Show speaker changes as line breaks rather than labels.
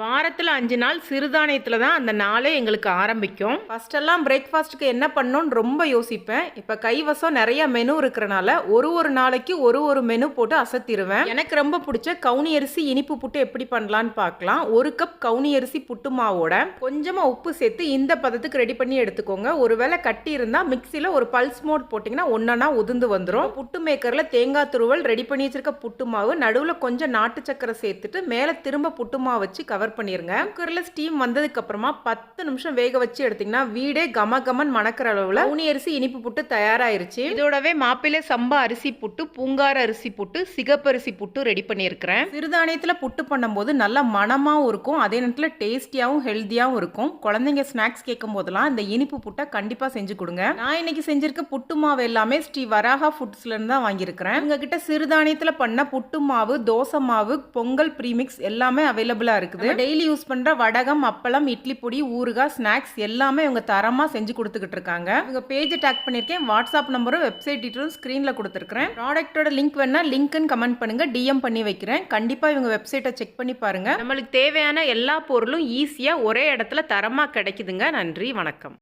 வாரத்தில் அஞ்சு நாள் சிறுதானியத்தில் தான் அந்த நாளே எங்களுக்கு ஆரம்பிக்கும். ஃபஸ்ட்டெல்லாம் பிரேக்ஃபாஸ்ட்டுக்கு என்ன பண்ணணும்னு ரொம்ப யோசிப்பேன். இப்போ கைவசம் நிறைய மெனு இருக்கிறனால ஒரு ஒரு நாளைக்கு ஒரு ஒரு மெனு போட்டு அசத்திடுவேன் எனக்கு ரொம்ப பிடிச்ச கவுனி அரிசி இனிப்பு புட்டு எப்படி பண்ணலான்னு பார்க்கலாம். ஒரு கப் கவுனி அரிசி புட்டு மாவோட கொஞ்சமாக உப்பு சேர்த்து இந்த பதத்துக்கு ரெடி பண்ணி எடுத்துக்கோங்க. ஒருவேளை கட்டி இருந்தால் மிக்சியில் ஒரு பல்ஸ் மோட் போட்டிங்கன்னா ஒன்றா உதிர்ந்து வந்துடும் புட்டு மேக்கரில் தேங்காய் துருவல் ரெடி பண்ணி வச்சிருக்க புட்டு மாவு நடுவில் கொஞ்சம் நாட்டு சக்கரை சேர்த்துட்டு மேலே திரும்ப புட்டு மாவு வச்சு கவர் பண்ணிருங்க. குக்கரில் ஸ்டீம் வந்ததுக்கு அப்புறமா பத்து நிமிஷம் வேக வச்சு எடுத்தீங்கன்னா வீடே கம கமன் மணக்கிற அளவில் உனி அரிசி இனிப்பு புட்டு தயாராயிருச்சு. இதோடவே மாப்பிள்ளை சம்பா அரிசி புட்டு பூங்கார அரிசி புட்டு சிகப்பரிசி புட்டு ரெடி பண்ணியிருக்கிறேன். சிறுதானியத்தில் புட்டு பண்ணும்போது நல்லா மணமாவும் இருக்கும். அதே நேரத்தில் டேஸ்டியாகவும் ஹெல்த்தியாகவும் இருக்கும். குழந்தைங்க ஸ்நாக்ஸ் கேட்கும் போதெல்லாம் இந்த இனிப்பு புட்டை கண்டிப்பாக செஞ்சு கொடுங்க. நான் இன்னைக்கு செஞ்சிருக்க புட்டு மாவு எல்லாமே ஸ்ரீ வராகா ஃபுட்ஸ்ல இருந்து தான் வாங்கியிருக்கிறேன். உங்ககிட்ட சிறுதானியத்தில் பண்ண புட்டு மாவு தோசை மாவு பொங்கல் ப்ரீமிக்ஸ் எல்லாமே அவைலபிளாக இருக்குது. டெய்லி யூஸ் பண்ணுற வடகம் அப்பளம் இட்லி பொடி ஊறுகாய் ஸ்நாக்ஸ் எல்லாமே இவங்க தரமாக செஞ்சு கொடுத்துக்கிட்டு இருக்காங்க. இவங்க பேஜை டேக் பண்ணியிருக்கேன். வாட்ஸ்அப் நம்பரும் வெப்சைட் டீட்டெயிலும் ஸ்க்ரீனில் கொடுத்துருக்கேன் ப்ராடக்ட்டோட லிங்க் வேணா லிங்க்னு கமெண்ட் பண்ணுங்க. டிஎம் பண்ணி வைக்கிறேன். கண்டிப்பாக இவங்க வெப்சைட்டை செக் பண்ணி பாருங்க. நம்மளுக்கு தேவையான எல்லா பொருளும் ஈஸியாக ஒரே இடத்துல தரமாக கிடைக்குதுங்க. நன்றி வணக்கம்.